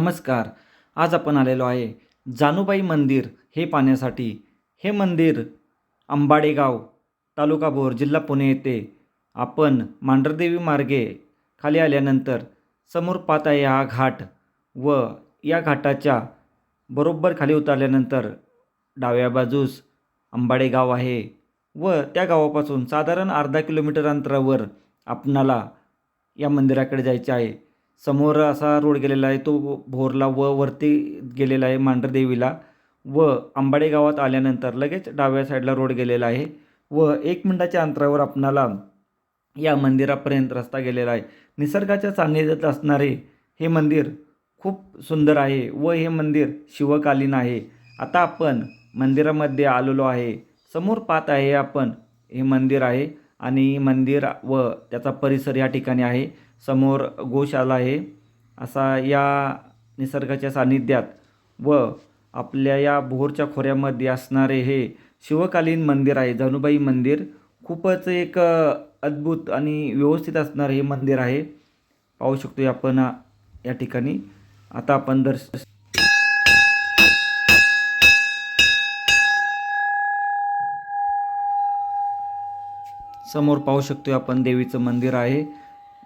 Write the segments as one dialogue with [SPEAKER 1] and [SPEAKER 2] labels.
[SPEAKER 1] नमस्कार. आज आपण आलेलो आहे जानूबाई मंदिर हे पाहण्यासाठी. हे मंदिर अंबाडेगाव तालुका भोर जिल्हा पुणे येथे आपण मांढरदेवी मार्गे खाली आल्यानंतर समोर पाहत आहे हा घाट व या घाटाच्या बरोबर खाली उतरल्यानंतर डाव्या बाजूस अंबाडेगाव आहे व त्या गावापासून साधारण अर्धा किलोमीटर अंतरावर आपणाला या मंदिराकडे जायचे आहे. समोर असा रोड गेलेला आहे तो भोरला व वरती गेलेला आहे मांढरदेवीला व आंबाडे गावात आल्यानंतर लगेच डाव्या साईडला रोड गेलेला आहे. व एक मिनटाच्या अंतरावर आपणाला या मंदिरापर्यंत रस्ता गेलेला आहे. निसर्गाच्या सान्निध्यात असणारे हे मंदिर खूप सुंदर आहे व हे मंदिर शिवकालीन आहे. आता आपण मंदिरामध्ये आलेलो आहे. समोर पाहत आहे आपण हे मंदिर आहे. आणि मंदिर व त्याचा परिसर या ठिकाणी आहे. समोर गोशाला आहे. असा या निसर्गाच्या सान्निध्यात व आपल्या या भोरच्या खोऱ्यामध्ये असणारे हे शिवकालीन मंदिर आहे. जनुबाई मंदिर खूपच एक अद्भुत आणि व्यवस्थित असणारं हे मंदिर आहे. पाहू शकतो आपण या ठिकाणी. आता आपण दर्श समोर पाहू शकतो आपण देवीचं मंदिर आहे.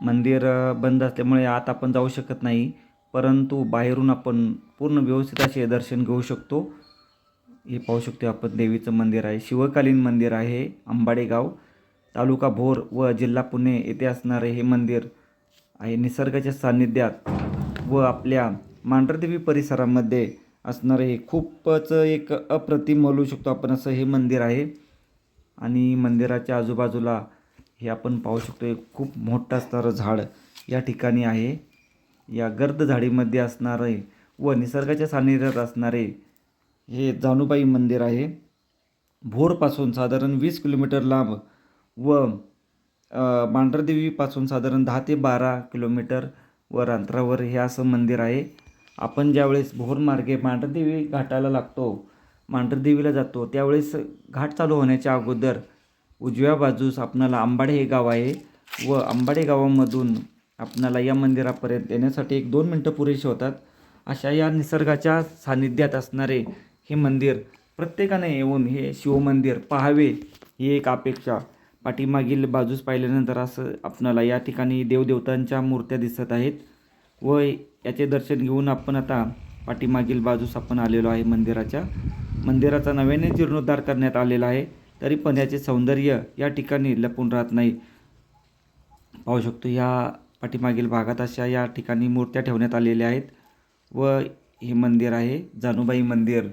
[SPEAKER 1] मंदिर बंद असल्यामुळे आत आपण जाऊ शकत नाही. परंतु बाहेरून आपण पूर्ण व्यवस्थित असे दर्शन घेऊ शकतो. हे पाहू शकतो आपण देवीचं मंदिर आहे. शिवकालीन मंदिर आहे. आंबाडेगाव तालुका भोर व जिल्हा पुणे येथे असणारे हे मंदिर आहे. निसर्गाच्या सान्निध्यात व आपल्या मांढरदेवी परिसरामध्ये असणारे हे खूपच एक अप्रतिम बोलू शकतो आपण असं हे मंदिर आहे. आणि मंदिराच्या आजूबाजूला हे आपण पाहू शकतो एक खूप मोठं असणारं झाड या ठिकाणी आहे. या गर्द झाडीमध्ये असणारे व निसर्गाच्या सान्निध्यात असणारे हे जानूबाई मंदिर आहे. भोरपासून साधारण वीस किलोमीटर लांब व मांढरदेवीपासून साधारण दहा ते बारा किलोमीटर वर अंतरावर हे असं मंदिर आहे. आपण ज्यावेळेस भोरमार्गे मांढरदेवी घाटाला लागतो मांढरदेवीला जातो. त्यावेळेस घाट चालू होण्याच्या अगोदर उजव्या बाजूस आपणाला आंबाडे हे गाव आहे व आंबाडे गावामधून आपणाला या मंदिरापर्यंत येण्यासाठी एक दोन मिनटं पुरेशी होतात. अशा या निसर्गाच्या सान्निध्यात असणारे हे मंदिर प्रत्येकाने येऊन हे शिवमंदिर पाहावे ही एक अपेक्षा. पाठीमागील बाजूस पाहिल्यानंतर असं आपणाला या ठिकाणी देवदेवतांच्या मूर्त्या दिसत आहेत व याचे दर्शन घेऊन आपण आता पाठीमागील बाजूस आपण आलेलो आहे मंदिराच्या. मंदिराचा नव्याने जीर्णोद्धार करण्यात आलेला आहे तरी पण याचे सौंदर्य या ठिकाणी लपून राहत नाही. पाहू शकतो या पाठीमागील भागात अशा या ठिकाणी मूर्त्या ठेवण्यात आलेल्या आहेत व हे मंदिर आहे जानूबाई मंदिर.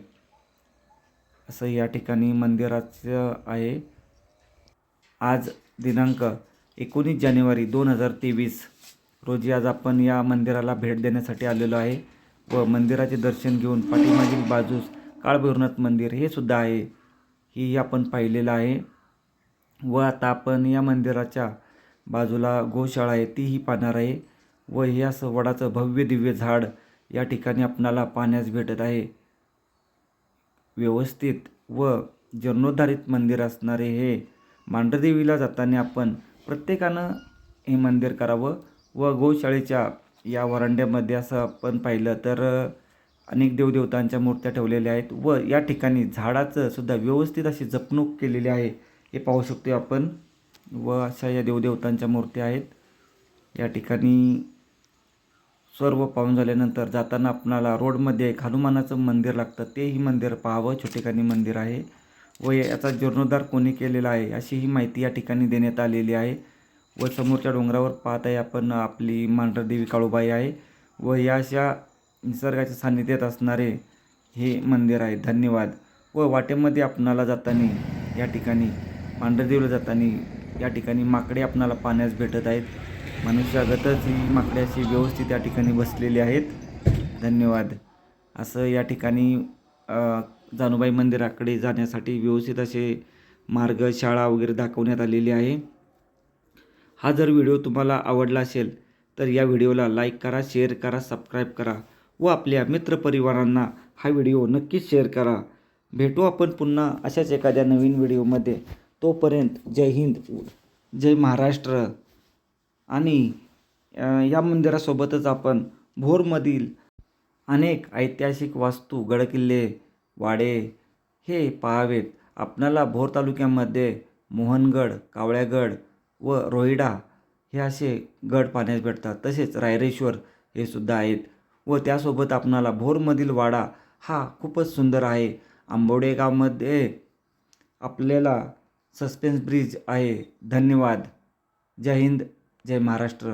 [SPEAKER 1] असं या ठिकाणी मंदिराचं आहे. आज दिनांक एकोणीस जानेवारी दोन हजार तेवीस रोजी आज आपण या मंदिराला भेट देण्यासाठी आलेलो आहे व मंदिराचे दर्शन घेऊन पाठीमागील बाजूस काळभैरवनाथ मंदिर हे सुद्धा आहे. ही आपण पाहिलेलं आहे. व आता आपण या मंदिराच्या बाजूला गोशाळा आहे तीही पाहणार आहे. व हे असं वडाचं भव्य दिव्य झाड या ठिकाणी आपणाला पाहण्यास भेटत आहे. व्यवस्थित व जीर्णोद्धारित मंदिर असणारे हे मांढरदेवीला जाताना आपण प्रत्येकानं हे मंदिर करावं. व गोशाळेच्या या वरांड्यामध्ये असं आपण पाहिलं तर अनेक देवदेवतांच्या मूर्त्या ठेवलेल्या आहेत व या ठिकाणी झाडाचं सुद्धा व्यवस्थित अशी जपणूक केलेली आहे हे पाहू शकतो आपण. व अशा या देवदेवतांच्या मूर्त्या आहेत. या ठिकाणी सर्व पाहून झाल्यानंतर जाताना आपणाला रोडमध्ये एक हनुमानाचं मंदिर लागतं तेही मंदिर पाहावं छोटेखानी मंदिर आहे. व याचा जीर्णोद्धार कोणी केलेला आहे अशी ही माहिती या ठिकाणी देण्यात आलेली आहे. व समोरच्या डोंगरावर पाहत आहे आपण आपली मांढरदेवी काळूबाई आहे. व या अशा निसर्गाच्या सान्निध्यात असणारे हे मंदिर आहे. धन्यवाद. व वाटेमध्ये आपणाला जाताना या ठिकाणी पांढरदेवला जाताना या ठिकाणी माकडे आपणाला पाण्यास भेटत आहेत. मनुष्यागतच ही माकडे अशी व्यवस्थित या ठिकाणी बसलेली आहेत. धन्यवाद. असं या ठिकाणी जानुबाई जानूबाई मंदिराकडे जाण्यासाठी व्यवस्थित असे मार्ग शाळा वगैरे दाखवण्यात आलेली आहे. हा जर व्हिडिओ तुम्हाला आवडला असेल तर या व्हिडिओला लाईक करा शेअर करा सबस्क्राईब करा. व आपल्या मित्रपरिवारांना हा व्हिडिओ नक्कीच शेअर करा. भेटू आपण पुन्हा अशाच एखाद्या नवीन व्हिडिओमध्ये. तोपर्यंत जय हिंद जय महाराष्ट्र. आणि या मंदिरासोबतच आपण भोरमधील अनेक ऐतिहासिक वास्तू गडकिल्ले वाडे हे पहावेत. आपणाला भोर तालुक्यामध्ये मोहनगड कावळ्यागड व रोहिडा हे असे गड पाहण्यास भेटतात. तसेच रायरेश्वर हे सुद्धा आहेत. व त्यासोबत आपणाला भोरमधील वाडा हा खूपच सुंदर आहे. आंबोडेगावमध्ये आपल्याला सस्पेन्स ब्रिज आहे. धन्यवाद. जय हिंद. जय महाराष्ट्र.